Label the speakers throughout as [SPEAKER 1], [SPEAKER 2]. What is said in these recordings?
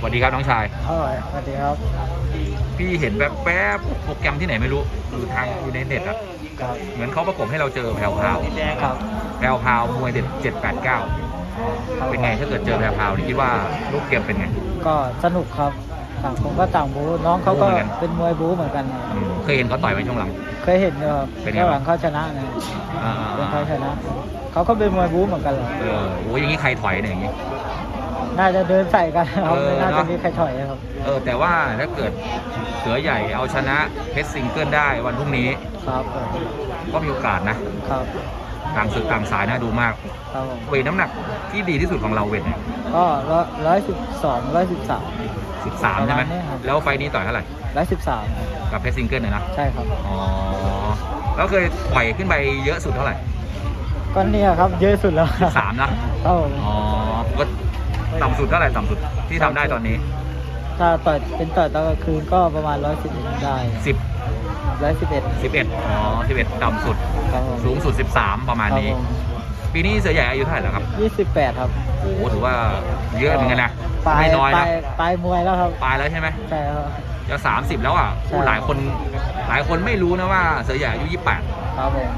[SPEAKER 1] สวัสดีครับน้องชาย
[SPEAKER 2] อร่อยสวัสดีครับ
[SPEAKER 1] พี่เห็นแบบแป๊บๆโปรแกรมที่ไหนไม่รู้อยู่ทางอยู่ในเน็ตอะ
[SPEAKER 2] ครับ
[SPEAKER 1] เหมือนเขาประกบให้เราเจอแพรวพราว
[SPEAKER 2] ครับ
[SPEAKER 1] แพรวพราวมวยเด็ดเจ็ดแปดเก้าเป็นไงถ้าเกิดเจอแพรวพราวนี่คิดว่าลูกเกมเป็นไง
[SPEAKER 2] ก็สนุกครับต่างคนก็ต่างบูน้องเขาก็
[SPEAKER 1] บูเหมือนกัน
[SPEAKER 2] เป็นมวยบูเหมือนกันนะ
[SPEAKER 1] อืมเคยเห็นเขาต่อยไปช่วงหลัง
[SPEAKER 2] เคยเห็นอยู่ครับ
[SPEAKER 1] เป็นไง
[SPEAKER 2] แล้วห
[SPEAKER 1] บ้าง
[SPEAKER 2] ลังเขาชนะไง
[SPEAKER 1] อ่า
[SPEAKER 2] เป็นเขาชนะ เขาก็เป็นมวยบูเหมือนกันเหรอ
[SPEAKER 1] เออโอ้ยอย่างนี้ใครถอยเนี่ยอย่างนี้
[SPEAKER 2] น่าจะเดินใส่กันครับ
[SPEAKER 1] เออ
[SPEAKER 2] ไม่น่า
[SPEAKER 1] เน
[SPEAKER 2] จะ
[SPEAKER 1] อะ
[SPEAKER 2] มีใครถอยครับ
[SPEAKER 1] เออแต่ว่าถ้าเกิดเสือใหญ่เอาชนะเพชรซิงเกิลได้วันพรุ่งนี้
[SPEAKER 2] ครับผม
[SPEAKER 1] ก็มีโอกาสนะครับต่างศึกต่างสายน่าดูมาก
[SPEAKER 2] ครับผม
[SPEAKER 1] เวทน้ำหนักที่ดีที่สุดของเราเวทเนี่ย
[SPEAKER 2] ก็ร้อยสิบสองร้อยสิบสาม
[SPEAKER 1] สิบสามใช่ไหม
[SPEAKER 2] ประมาณนี้ครับ
[SPEAKER 1] แล้วไฟล์นี้ต่อยเท่าไหร่
[SPEAKER 2] ร้อยสิบสาม
[SPEAKER 1] กับเพชรซิงเกิลเนี่ยนะ
[SPEAKER 2] ใช่ครับ
[SPEAKER 1] อ๋อแล้วเคยปล่อยขึ้นไปเยอะสุดเท่าไหร่
[SPEAKER 2] ก็เนี่ยครับเยอะสุดแล้ว
[SPEAKER 1] สิบสามนะ
[SPEAKER 2] ครับผม
[SPEAKER 1] อ๋อก็ ต่ำสุดเท่าไหร่ต่ำสุดที่ทำได้ตอนนี้
[SPEAKER 2] ถ้าต่อยเป็นต่อยตอนกลางคืนก็ประมาณร้อยสิบได้
[SPEAKER 1] สิบ
[SPEAKER 2] ร้อยสิบเอ็ด
[SPEAKER 1] สิบเอ็ดอ๋อสิบเอ็ดต่ำสุด
[SPEAKER 2] ครับผม
[SPEAKER 1] สูงสุดสิบสามประมาณนี้ ปีนี้เสือใหญ่อายุเท่าไหร่แล้วครับ
[SPEAKER 2] ยี่สิบแปดครับ
[SPEAKER 1] โอ้โหถือว่าเยอะเหมือนกันนะ
[SPEAKER 2] ปลาย
[SPEAKER 1] ไม่น้อย
[SPEAKER 2] ปลา
[SPEAKER 1] นะ
[SPEAKER 2] ยปลายมวยแล้วครับ
[SPEAKER 1] ปลายแล้วใช่ไหม
[SPEAKER 2] ใช่ครับ
[SPEAKER 1] จะสามสิบแล้วอะ
[SPEAKER 2] ใช่
[SPEAKER 1] ผู้หลายคนหลายคนไม่รู้นะว่าเสือใหญ่อายุยี่แปด
[SPEAKER 2] ครับผม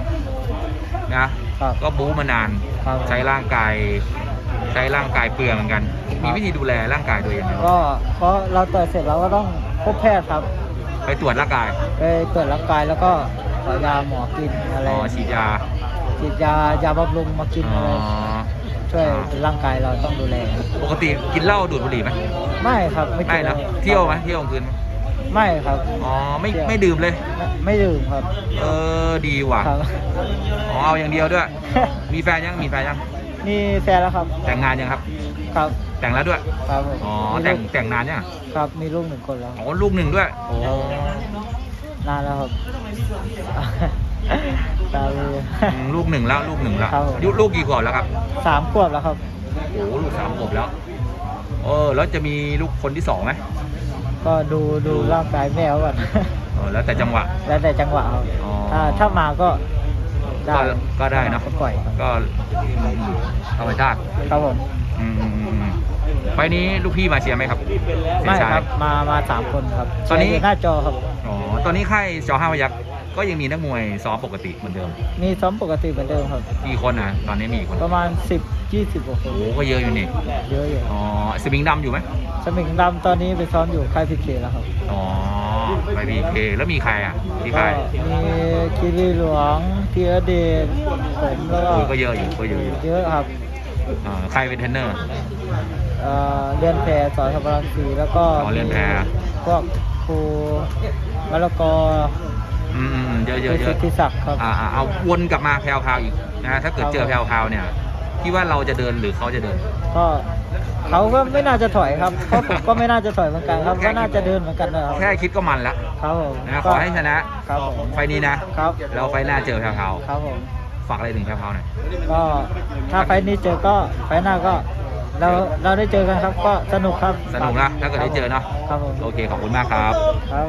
[SPEAKER 1] นะ
[SPEAKER 2] ครับ
[SPEAKER 1] ก็บู๊มานาน
[SPEAKER 2] ครับ
[SPEAKER 1] ใช้ร่างกาย ใช้ร่างกายเปลืองเหมือนกัน มีวิธีดูแลร่างกายตัวเองไหม
[SPEAKER 2] ก็เพราะเราต่อยเสร็จเราก็ต้องพบแพทย์ครับ
[SPEAKER 1] ไปตรวจร่างกาย
[SPEAKER 2] ไปตรวจร่างกายแล้วก็ขอยาหมอกินอะไร
[SPEAKER 1] อ๋อฉีดยา
[SPEAKER 2] ฉีดยายาบำรุงมากิน
[SPEAKER 1] อ๋
[SPEAKER 2] อะ
[SPEAKER 1] อ
[SPEAKER 2] ไรช่วยร่างกายเราต้องดูแล
[SPEAKER 1] ปกติกินเหล้าดูดบุหรี่ไหม
[SPEAKER 2] ไม่ครับไม่
[SPEAKER 1] ไม่
[SPEAKER 2] กิ
[SPEAKER 1] นะ
[SPEAKER 2] หล้า
[SPEAKER 1] เที่ยวไหมเที่ยวกลางคืนไหม
[SPEAKER 2] ไม่ครับ
[SPEAKER 1] อ๋อไม่
[SPEAKER 2] เที่ยว
[SPEAKER 1] ไม่ดื่มเลย
[SPEAKER 2] ไม่ไม่ดื่มครับ
[SPEAKER 1] เออดีว่ะ
[SPEAKER 2] ครับ
[SPEAKER 1] อ๋อเอาอย่างเดียวด้วย มีแฟนยังมีแฟนยัง
[SPEAKER 2] นี่แฟนแล้วครับ
[SPEAKER 1] แต่งงานยังครับ
[SPEAKER 2] ครับ
[SPEAKER 1] แต่งแล้วด้วย
[SPEAKER 2] ครับผม
[SPEAKER 1] อ๋อ
[SPEAKER 2] มี
[SPEAKER 1] แต่ง
[SPEAKER 2] ลูก
[SPEAKER 1] แต่งนานยัง
[SPEAKER 2] ครับมีลูกหนึ่งคนแล้ว
[SPEAKER 1] อ๋อลูกหนึ่งด้วย โอ้
[SPEAKER 2] นานแล้วครับตาเลย
[SPEAKER 1] อืมลูกหนึ่งแล้วลูกหนึ่งแล้ว
[SPEAKER 2] ครับผม
[SPEAKER 1] อายุลูกกี่ขวบแล้วครับ
[SPEAKER 2] สามขวบแล้วครับ
[SPEAKER 1] โอ้โหลูกสามขวบแล้วเออแล้วจะมีลูกคนที่สองไหม
[SPEAKER 2] ก็ดูดูร่างกายแม่เขาก่อน
[SPEAKER 1] เออแล้วแต่จังหวะ
[SPEAKER 2] แล้วแต่จังหวะครับ
[SPEAKER 1] อ๋อ
[SPEAKER 2] ถ้าถ้ามาก็ ได้
[SPEAKER 1] ก็ก็ได้เนอะ
[SPEAKER 2] ก็ปล่อยครับ
[SPEAKER 1] ก็ธรรมชาติ
[SPEAKER 2] ครับผม
[SPEAKER 1] อืมอืมอืมอืมไฟล์นี้ลูกพี่มาเชียร์ไหมครับเสีย
[SPEAKER 2] ไม่
[SPEAKER 1] ชาย
[SPEAKER 2] ครับมามาสามคนครับ
[SPEAKER 1] ตอนนี้
[SPEAKER 2] เชียร์ยู่หน้าจอครับ
[SPEAKER 1] อ๋อตอนนี้ค่ายจอห้าพยักษ์ก็ยังมีนักมวยซ้อมปกติเหมือนเดิม
[SPEAKER 2] มีซ้อมปกติเหมือนเดิมครับ
[SPEAKER 1] กี่คนนะตอนนี้มีกี่คน
[SPEAKER 2] ประมาณ 10 20กว่าคน
[SPEAKER 1] โอ้โหก็เยอะอยู่นี่
[SPEAKER 2] เยอะอยู่
[SPEAKER 1] อ๋อสมิงดำอยู่ไหม
[SPEAKER 2] สมิงดำตอนนี้ไปซ้อมอยู่ค่ายพีเคแล้วครับ
[SPEAKER 1] อ๋อ ไปบีเคแล้วมีใครอะที่
[SPEAKER 2] ก็
[SPEAKER 1] ค่าย
[SPEAKER 2] มีคิรีหลวงพีระเดชผมแล้วก็
[SPEAKER 1] โอ้ยก็เยอะอยู่ก็เยอะอยู่
[SPEAKER 2] เยอะครับ
[SPEAKER 1] อ่าใครเป็นเทรนเนอร์
[SPEAKER 2] เอ่อเรียนแพรสอนธรรมรังสีแล้วก็
[SPEAKER 1] อ๋อเรียนแพร
[SPEAKER 2] พวกครูมะละกอ
[SPEAKER 1] อืมอืมอืมเยอะเยอะเย
[SPEAKER 2] สิ
[SPEAKER 1] อะ
[SPEAKER 2] ทธิศักดิ์ครับ
[SPEAKER 1] อ่าอ่าเอาวนกลับมาแพรวพราวอีกนะฮะถ้าเกิดเจอ
[SPEAKER 2] ครับ
[SPEAKER 1] แพรวพราวเนี่ย คิดว่าเราจะเดินหรือเขาจะเดิน
[SPEAKER 2] ก็เขาก็ไม่น่าจะถอยครับเพราะผมก็ไม่น่าจะถอยเหมือนกันครับก็น่าจะเดินเหมือนกันนะครับ
[SPEAKER 1] แค่คิดก็มันแล้ว
[SPEAKER 2] ครับผม
[SPEAKER 1] นะขอให้ชนะครับ
[SPEAKER 2] ผม
[SPEAKER 1] ไฟล์นี้นะครับแล้วไฟล์หน้าเจอแพรวพราว
[SPEAKER 2] ครับผม
[SPEAKER 1] ฝากอะไรถึงแพรวพราวหน่อย
[SPEAKER 2] ก็ถ้าไฟล์นี้เจอก็ไฟล์หน้าก็เราเราได้เจอกันครับก็สนุกครับ
[SPEAKER 1] สนุกนะถ้าเกิดได้เจอเนาะ
[SPEAKER 2] ครับผม
[SPEAKER 1] โอเคขอบคุณมากครับ
[SPEAKER 2] ครับ